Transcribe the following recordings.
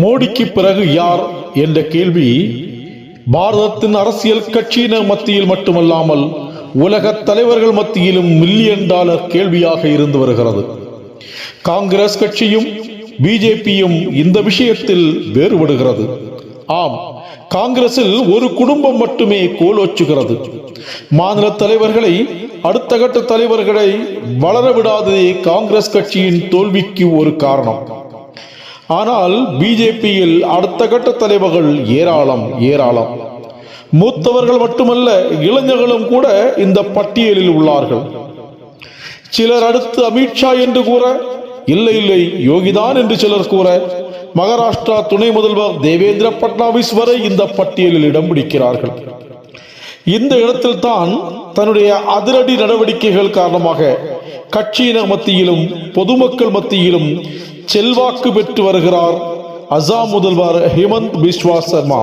மோடிக்கு பிறகு யார் என்ற கேள்வி பாரதத்தின் அரசியல் கட்சியினர் மத்தியில் மட்டுமல்லாமல் உலக தலைவர்கள் மத்தியிலும் மில்லியன் டாலர் கேள்வியாக இருந்து வருகிறது. காங்கிரஸ் கட்சியும் பிஜேபியும் இந்த விஷயத்தில் வேறுபடுகிறது. ஆம் காங்கிரஸில் ஒரு குடும்பம் மட்டுமே கோலோச்சுகிறது. மாநில தலைவர்களை அடுத்த கட்ட தலைவர்களை வளர விடாததே காங்கிரஸ் கட்சியின் தோல்விக்கு ஒரு காரணம். ஆனால் பிஜேபியில் அடுத்த கட்ட தலைவர்கள் ஏராளம் ஏராளம். மூத்தவர்கள் மட்டுமல்ல இளைஞர்களும் கூட இந்த பட்டியலில் உள்ளார்கள். சிலர் அடுத்து அமித்ஷா என்று கூற இல்லை இல்லை யோகிதான் என்று சிலர் கூற மகாராஷ்டிரா துணை முதல்வர் தேவேந்திர பட்னாவிஸ் வரை இந்த பட்டியலில் இடம் பிடிக்கிறார்கள். இந்த இடத்தில் தான் தன்னுடைய அதிரடி நடவடிக்கைகள் காரணமாக கட்சியினர் மத்தியிலும் பொதுமக்கள் மத்தியிலும் செல்வாக்கு பெற்று வருகிறார் அசாம் முதல்வர் ஹிமந்த் பிஸ்வா சர்மா.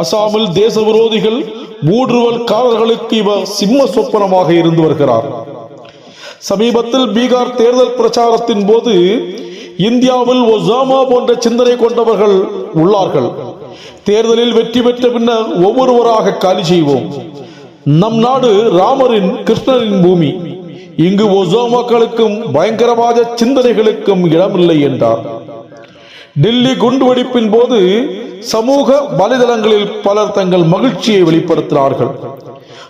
அசாமில் தேச விரோதிகள் ஊடுருவல்காரர்களுக்கு இவர் சிம்ம சொப்பனமாக இருந்து வருகிறார். சமீபத்தில் பீகார் தேர்தல் பிரச்சாரத்தின் போது இந்தியாவில் ஒசாமா போன்ற சிந்தனை கொண்டவர்கள் உள்ளார்கள். தேர்தலில் வெற்றி பெற்ற பின்னர் ஒவ்வொருவராக காலி செய்வோம். நம் நாடு ராமரின் கிருஷ்ணரின் பூமி. இங்கு ஒசாமாக்களுக்கும் பயங்கரவாத சிந்தனைகளுக்கும் இடமில்லை என்றார். டெல்லி குண்டுவெடிப்பின் போது சமூக வலைதளங்களில் பலர் தங்கள் மகிழ்ச்சியை வெளிப்படுத்தினார்கள்.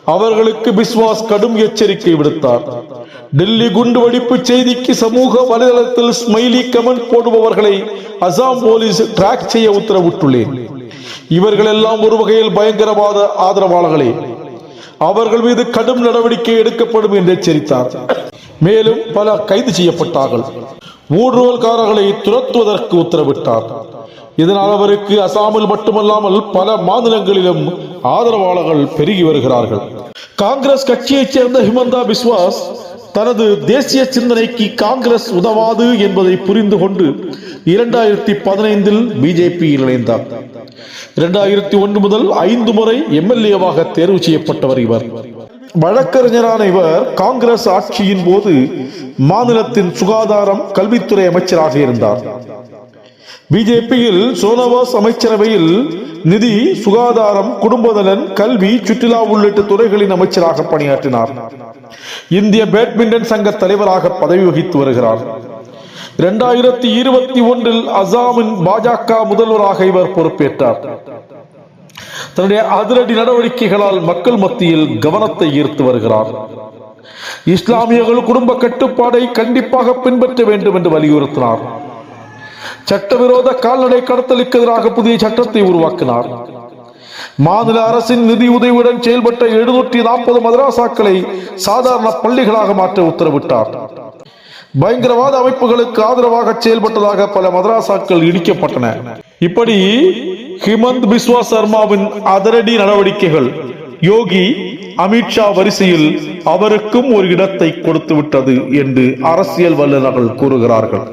அவர்களுக்கு பிஸ்வாஸ் கடும் எச்சரிக்கை விடுத்தார். டெல்லி குண்டுவெடிப்பு செய்திக்கு சமூக வலைதளத்தில் ஸ்மைலி கமெண்ட் போடுபவர்களை அசாம் போலீஸ் டிராக் செய்ய உத்தரவிட்டுள்ளேன். இவர்கள் எல்லாம் ஒரு வகையில் பயங்கரவாத ஆதரவாளர்களே. அவர்கள் மீது கடும் நடவடிக்கை எடுக்கப்படும் என்று எச்சரித்தார். மேலும் பலர் கைது செய்யப்பட்டார்கள். ஊடுருவல்காரர்களை துரத்துவதற்கு உத்தரவிட்டார். இதனால் அவருக்கு அசாமில் மட்டுமல்லாமல் பல மாநிலங்களிலும் ஆதரவாளர்கள் பெருகி வருகிறார்கள். காங்கிரஸ் கட்சியைச் சேர்ந்த ஹிமந்தா பிஸ்வாஸ் தனது தேசிய சிந்தனைக்கு காங்கிரஸ் உதவாது என்பதை புரிந்து கொண்டு இரண்டாயிரத்தி பதினைந்தில் பிஜேபியில் இணைந்தார். இரண்டாயிரத்தி ஒன்று முதல் ஐந்து முறை எம்எல்ஏவாக தேர்வு செய்யப்பட்டவர் இவர். வழக்கறிஞரான இவர் காங்கிரஸ் ஆட்சியின் போது மாநிலத்தின் சுகாதாரம் கல்வித்துறை அமைச்சராக இருந்தார். பிஜேபியில் சோனவாஸ் அமைச்சரவையில் நிதி சுகாதாரம் குடும்பநலன் கல்வி சுற்றுலா உள்ளிட்ட துறைகளின் அமைச்சராக பணியாற்றினார். இந்திய பேட்மிண்டன் சங்க தலைவராக பதவி வகித்து வருகிறார். இரண்டாயிரத்தி இருபத்தி ஒன்றில் அசாமின் பாஜக முதல்வராக இவர் பொறுப்பேற்றார். தன்னுடைய அதிரடி நடவடிக்கைகளால் மக்கள் மத்தியில் கவனத்தை ஈர்த்து வருகிறார். இஸ்லாமியர்கள் குடும்ப கட்டுப்பாடை கண்டிப்பாக பின்பற்ற வேண்டும் என்று வலியுறுத்தினார். சட்டவிரோத கால்நடை கடத்தலுக்கு எதிராக புதிய சட்டத்தை உருவாக்கினார். மாநில அரசின் நிதி உதவியுடன் செயல்பட்ட எழுநூற்றி நாற்பது மதராசாக்களை சாதாரண பள்ளிகளாக மாற்ற உத்தரவிட்டார். பயங்கரவாத அமைப்புகளுக்கு ஆதரவாக செயல்பட்டதாக பல மதராசாக்கள் இடிக்கப்பட்டன. இப்படி ஹிமந்த் பிஸ்வா சர்மாவின் அதிரடி நடவடிக்கைகள் யோகி அமித்ஷா வரிசையில் அவருக்கும் ஒரு இடத்தை கொடுத்து விட்டது என்று அரசியல் வல்லுநர்கள் கூறுகிறார்கள்.